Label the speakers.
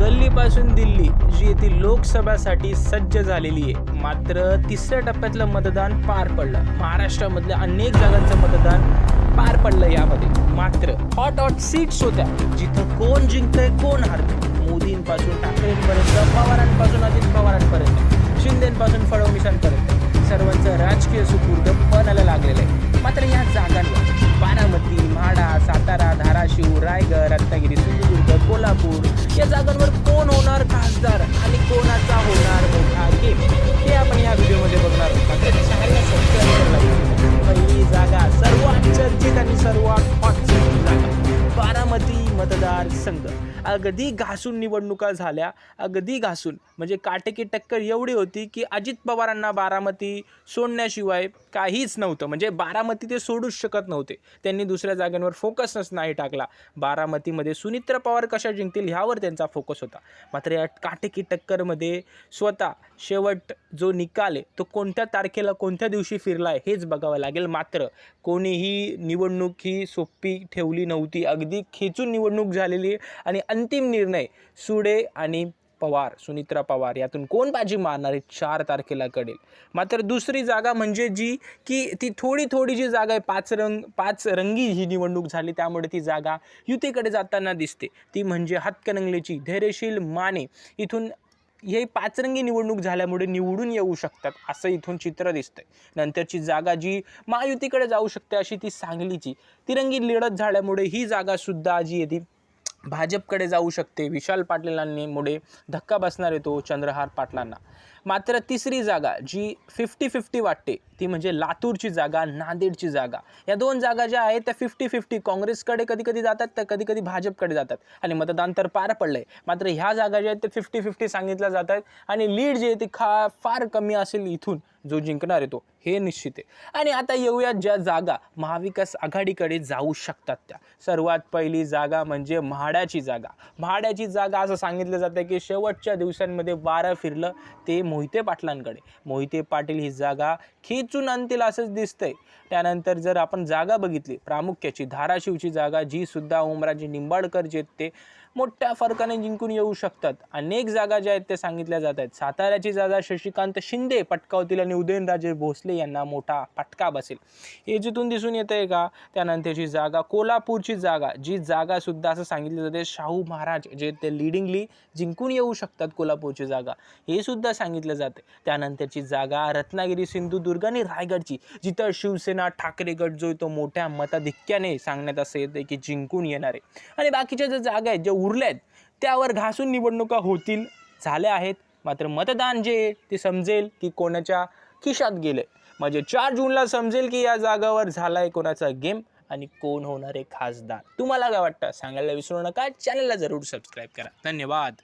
Speaker 1: गल्लीपासून दिल्ली जी येथील लोकसभासाठी सज्ज झालेली आहे. मात्र तिसऱ्या टप्प्यातलं मतदान पार पडलं. महाराष्ट्रामधल्या अनेक जागांचं मतदान पार पडलं यामध्ये. मात्र हॉट हॉट सीट्स होत्या. जिथं कोण जिंकतंय कोण हरतंय. मोदींपासून ठाकरेंपर्यंत पवारांपासून अजित पवारांपर्यंत. शिंदेपासून धाराशिव रायगड रत्नागिरी सिंधुदुर्ग कोल्हापूर या जागांवर कोण होणार खासदार आणि कोणाचा होणार मोठा गेम हे आपण या व्हिडिओ मतदारसंघ अगदी घासून निवडणुका झाल्या. अगदी घासून. म्हणजे काटेकी टक्कर एवढी होती की अजित पवारांना बारामती सोडण्याशिवाय काहीच नव्हतं. म्हणजे बारामती ते सोडूच शकत नव्हते. त्यांनी दुसऱ्या जागांवर फोकसच नाही टाकला. बारामतीमध्ये सुनित्रा पवार कशा जिंकतील ह्यावर त्यांचा फोकस होता. मात्र या काटेकी टक्करमध्ये स्वतः शेवट जो निकाल आहे तो कोणत्या तारखेला कोणत्या दिवशी फिरला आहे हेच बघावं लागेल. मात्र कोणीही निवडणूक ही सोपी ठेवली नव्हती. अगदी खेचून निवडणूक झालेली आहे आणि अंतिम निर्णय सुडे आणि पवार सुनित्रा पवार यातून कोण बाजी मारणार आहे चार तारखेला कळेल. मात्र दुसरी जागा म्हणजे जी की ती थोडी थोडी जी जागा आहे पाच रंग पाच रंगी ही निवडणूक झाली त्यामुळे ती जागा युतीकडे जाताना दिसते. ती म्हणजे हातकणंगलेची धैर्यशील माने. इथून हे पाचरंगी निवडणूक झाल्यामुळे निवडून येऊ शकतात असं इथून चित्र दिसतंय. नंतरची जागा जी महायुतीकडे जाऊ शकते अशी ती सांगलीची. तिरंगी लढत झाल्यामुळे ही जागा सुद्धा जी येते भाजपकडे जाऊ शकते. विशाल पाटलांनी मुळे धक्का बसणार येतो चंद्रहार पाटलांना. मात्र तिसरी जागा जी फिफ्टी फिफ्टी वाटते ती म्हणजे लातूरची जागा नांदेडची जागा. या दोन जागा ज्या आहेत त्या फिफ्टी फिफ्टी काँग्रेसकडे कधी कधी जातात तर कधी कधी भाजपकडे जातात. आणि मतदान तर पार पडलंय. मात्र ह्या जागा ज्या आहेत ते फिफ्टी फिफ्टी सांगितल्या जातात. आणि लीड जी आहे ती खा फार कमी असेल इथून. जो जिंकणार आहे तो हे निश्चित आहे. आणि आता येऊयात ज्या जागा महाविकास आघाडीकडे जाऊ शकतात त्या. सर्वात पहिली जागा म्हणजे म्हाड्याची जागा. म्हाड्याची जागा असं सांगितलं जातं की शेवटच्या दिवसांमध्ये वारं फिरलं ते मोहिते पाटलांकडे. मोहिते पाटील ही जागा खेचून आणतील असंच दिसतंय. त्यानंतर जर आपण जागा बघितली प्रामुख्याची धाराशिवची जागा जी सुद्धा ओमराजे निंबाडकर जे आहेत ते मोठ्या फरकाने जिंकून येऊ शकतात. अनेक जागा ज्या आहेत त्या सांगितल्या जात आहेत. साताऱ्याची जागा शशिकांत शिंदे पटकावतील आणि उदयनराजे भोसले यांना मोठा फटका बसेल. हे जिथून दिसून येत आहे का त्यानंतरची जागा कोल्हापूरची जागा जी जागा सुद्धा असं सांगितलं जाते शाहू महाराज जे ते लिडिंगली जिंकून येऊ शकतात कोल्हापूरची जागा. हे सुद्धा सांगितलं जाते त्यानंतरची जागा रत्नागिरी सिंधुदुर्ग आणि रायगडची जिथं शिवसेना ठाकरे गट जो तो मोठ्या मताधिक्याने सांगण्यात असं येतं की जिंकून येणार आहे. आणि बाकीच्या ज्या जागा आहेत ज्या उरल्या आहेत त्यावर घासून निवडणुका होतील झाल्या आहेत. मात्र मतदान जे आहे ते समजेल की कोणाच्या खिशात गेले म्हणजे चार जूनला समजेल की या जागावर झालाय कोणाचा गेम आणि कोण होणार आहे खासदार. तुम्हाला काय वाटतं? सांगायला विसरू नका. चॅनलला जरूर सबस्क्राईब करा. धन्यवाद.